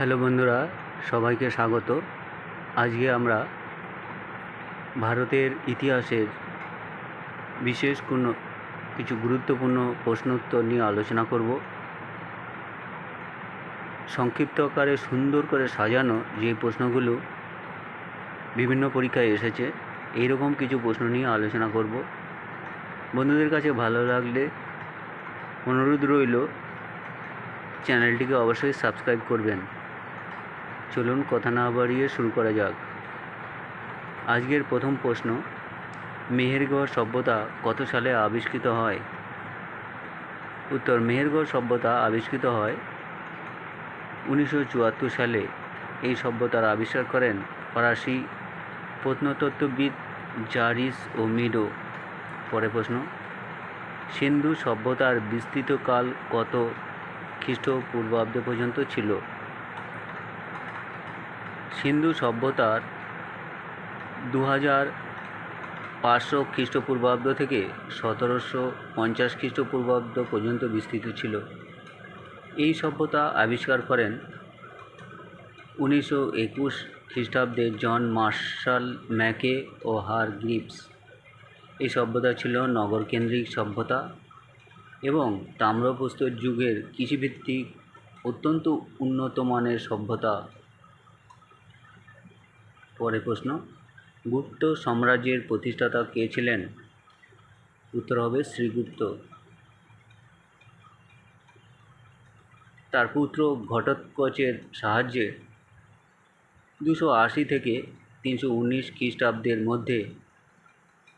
Hello বন্ধুরা, সবাইকে স্বাগত। আজকে আমরা ভারতের ইতিহাসের বিশেষ কোনো কিছু গুরুত্বপূর্ণ প্রশ্ন উত্তর নিয়ে আলোচনা করব। সংক্ষিপ্ত আকারে সুন্দর করে সাজানো যে প্রশ্নগুলো বিভিন্ন পরীক্ষায় এসেছে, এইরকম কিছু প্রশ্ন নিয়ে আলোচনা করব। বন্ধুদের কাছে ভালো লাগলে অনুরোধ রইল, চ্যানেলটিকে অবশ্যই সাবস্ক্রাইব করবেন। চলুন কথা না বাড়িয়ে শুরু করা যাক। আজকের প্রথম প্রশ্ন, মেহেরগড় সভ্যতা কত সালে আবিষ্কৃত হয়? উত্তর, মেহেরগড় সভ্যতা আবিষ্কৃত হয় উনিশশো চুয়াত্তর সালে। এই সভ্যতার আবিষ্কার করেন ফরাসি প্রত্নতত্ত্ববিদ জারিস ও মিডো পরে প্রশ্ন, সিন্ধু সভ্যতার বিস্তৃত কাল কত খ্রিস্টপূর্বাব্দ পর্যন্ত ছিল? সিন্ধু সভ্যতার দু হাজার পাঁচশো খ্রিস্টপূর্বাব্দ থেকে সতেরোশো পঞ্চাশ খ্রিস্টপূর্বাব্দ পর্যন্ত বিস্তৃত ছিল। এই সভ্যতা আবিষ্কার করেন উনিশশো একুশ খ্রিস্টাব্দে জন মার্শাল ম্যাকে ও হার গ্রিপস। এই সভ্যতা ছিল নগরকেন্দ্রিক সভ্যতা এবং তাম্রপ্রস্তর যুগের কৃষিভিত্তিক অত্যন্ত উন্নত মানের সভ্যতা। পরে প্রশ্ন, গুপ্ত সাম্রাজ্যের প্রতিষ্ঠাতা কে ছিলেন? উত্তর হবে শ্রীগুপ্ত। তার পুত্র ঘটোৎকচের সাহায্যে দুশো আশি থেকে তিনশো উনিশ খ্রিস্টাব্দের মধ্যে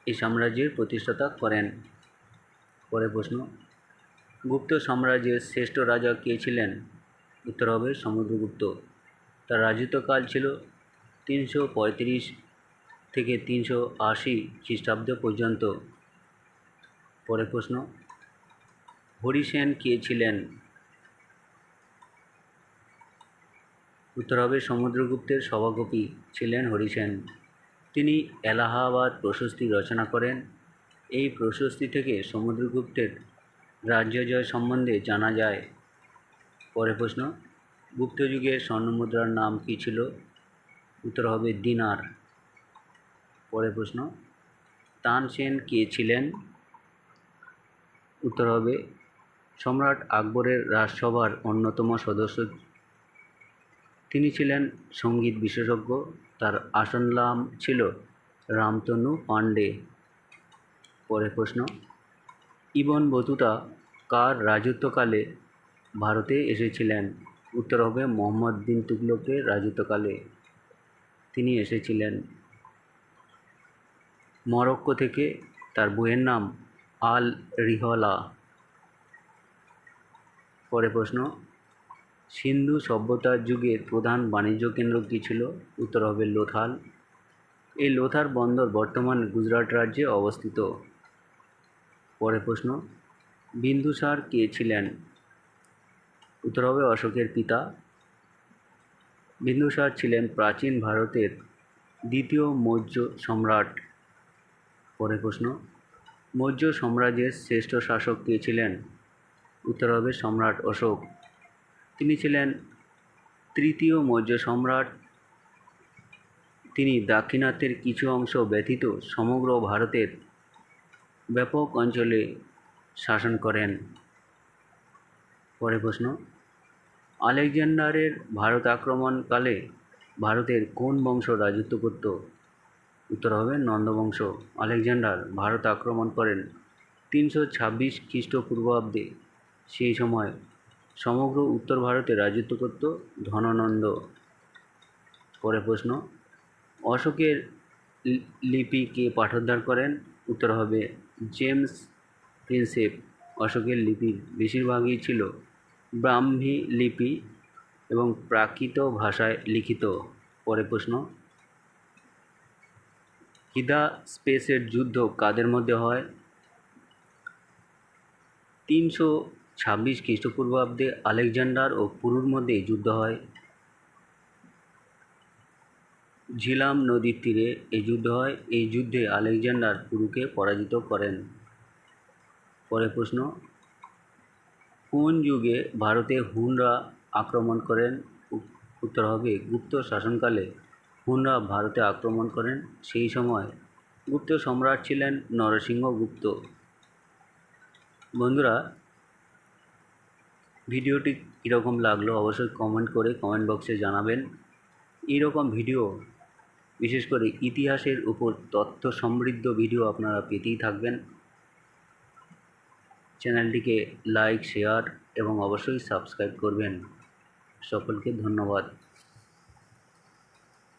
এই সাম্রাজ্যের প্রতিষ্ঠাতা করেন। পরে প্রশ্ন, গুপ্ত সাম্রাজ্যের শ্রেষ্ঠ রাজা কে ছিলেন? উত্তর হবে সমুদ্রগুপ্ত। তার রাজত্বকাল ছিল তিনশো পঁয়ত্রিশ থেকে তিনশো আশি খ্রিস্টাব্দ পর্যন্ত। পরে প্রশ্ন, হরিসেন কে ছিলেন? উত্তর হবে সমুদ্রগুপ্তের সভাকবি ছিলেন হরিসেন। তিনি এলাহাবাদ প্রশস্তি রচনা করেন। এই প্রশস্তি থেকে সমুদ্রগুপ্তের রাজ্য জয় সম্বন্ধে জানা যায়। পরে প্রশ্ন, গুপ্তযুগের স্বর্ণমুদ্রার নাম কী ছিল? উত্তর হবে দিনার। পরে প্রশ্ন তানসেন কে ছিলেন? উত্তর হবে সম্রাট আকবরের রাজসভার অন্যতম সদস্য। তিনি ছিলেন সংগীত বিশেষজ্ঞ। তার আসন নাম ছিল রামতনু পাণ্ডে। পরে প্রশ্ন, ইবন বতুতা কার রাজত্বকালে ভারতে এসেছিলেন? উত্তর হবে মোহাম্মদ বিন তুগলকের রাজত্বকালে। তিনি এসেছিলেন। মরক্কো থেকে তার বইয়ের নাম আল রিহলা পরে প্রশ্ন, সিন্ধু সভ্যতার যুগের প্রধান বাণিজ্য কেন্দ্র কী ছিল? উত্তর হবে লোথাল। এই লোথার বন্দর বর্তমান গুজরাট রাজ্যে অবস্থিত। পরে প্রশ্ন, বিন্দুসার কে ছিলেন? উত্তর হবে অশোকের পিতা। বিন্দুসার ছিলেন প্রাচীন ভারতের দ্বিতীয় মৌর্য সম্রাট। পরে প্রশ্ন, মৌর্য সাম্রাজ্যের শ্রেষ্ঠ শাসক কে ছিলেন? উত্তর হবে সম্রাট অশোক। তিনি ছিলেন তৃতীয় মৌর্য সম্রাট। তিনি দাক্ষিণাত্যের কিছু অংশ ব্যতীত সমগ্র ভারতের ব্যাপক অঞ্চলে শাসন করেন। পরে প্রশ্ন আলেকজান্ডারের ভারত আক্রমণকালে ভারতের কোন বংশ রাজত্ব করত? উত্তর হবে নন্দবংশ। আলেকজান্ডার ভারত আক্রমণ করেন তিনশো ছাব্বিশ খ্রিস্টপূর্বাব্দে। সেই সময় সমগ্র উত্তর ভারতে রাজত্ব করত ধননন্দ। পরে প্রশ্ন, অশোকের লিপি কে পাঠোদ্ধার করেন? উত্তর হবে জেমস প্রিন্সেপ। অশোকের লিপির বেশিরভাগই ছিল ব্রাহ্মী লিপি এবং প্রাকৃত ভাষায় লিখিত। পরে প্রশ্ন। হিদা স্পেসের যুদ্ধ কাদের মধ্যে হয়? তিনশো ছাব্বিশ খ্রিস্টপূর্বাব্দে আলেকজান্ডার ও পুরুর মধ্যে যুদ্ধ হয়। ঝিলাম নদীর তীরে এই যুদ্ধ হয়। এই যুদ্ধে আলেকজান্ডার পুরুকে পরাজিত করেন। পরে প্রশ্ন। কোন যুগে ভারতে হুনরা আক্রমণ করেন? উত্তর হবে গুপ্ত শাসনকালে হুনরা ভারতে আক্রমণ করেন। সেই সময় গুপ্ত সম্রাট ছিলেন নরসিংহগুপ্ত বন্ধুরা, ভিডিওটি কীরকম লাগল অবশ্যই কমেন্ট করে কমেন্ট বক্সে জানাবেন। এইরকম ভিডিও, বিশেষ করে ইতিহাসের উপর তথ্য সমৃদ্ধ ভিডিও আপনারা পেতেই থাকবেন। চ্যানেলটিকে লাইক শেয়ার এবং অবশ্যই সাবস্ক্রাইব করবেন। সকলকে ধন্যবাদ।